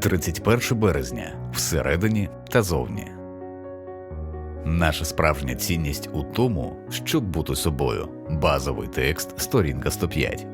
31 березня всередині та зовні. Наша справжня цінність у тому, щоб бути собою. Базовий текст, сторінка 105.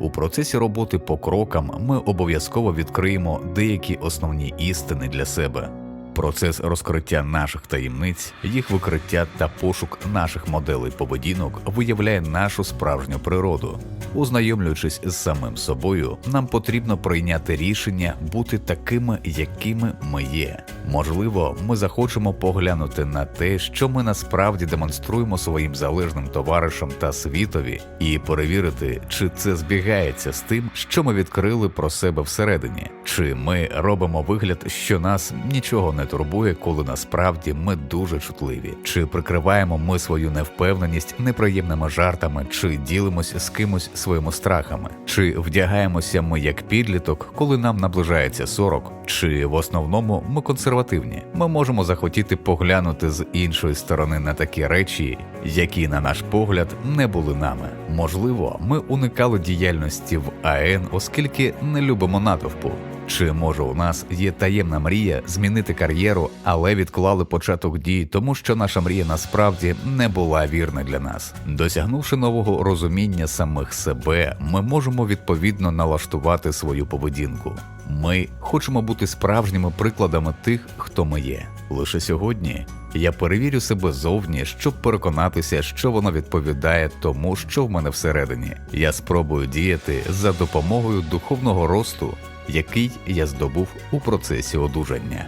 У процесі роботи по крокам ми обов'язково відкриємо деякі основні істини для себе. Процес розкриття наших таємниць, їх викриття та пошук наших моделей поведінок виявляє нашу справжню природу. Ознайомлюючись з самим собою, нам потрібно прийняти рішення бути такими, якими ми є. Можливо, ми захочемо поглянути на те, що ми насправді демонструємо своїм залежним товаришам та світові, і перевірити, чи це збігається з тим, що ми відкрили про себе всередині, чи ми робимо вигляд, що нас нічого не турбує, коли насправді ми дуже чутливі, чи прикриваємо ми свою невпевненість неприємними жартами, чи ділимося з кимось своїми страхами, чи вдягаємося ми як підліток, коли нам наближається 40, чи в основному ми консервативні. Ми можемо захотіти поглянути з іншої сторони на такі речі, які, на наш погляд, не були нами. Можливо, ми уникали діяльності в АН, оскільки не любимо натовпу. Чи може у нас є таємна мрія змінити кар'єру, але відклали початок дій, тому що наша мрія насправді не була вірна для нас. Досягнувши нового розуміння самих себе, ми можемо відповідно налаштувати свою поведінку. Ми хочемо бути справжніми прикладами тих, хто ми є. Лише сьогодні я перевірю себе зовні, щоб переконатися, що воно відповідає тому, що в мене всередині. Я спробую діяти за допомогою духовного росту, який я здобув у процесі одужання.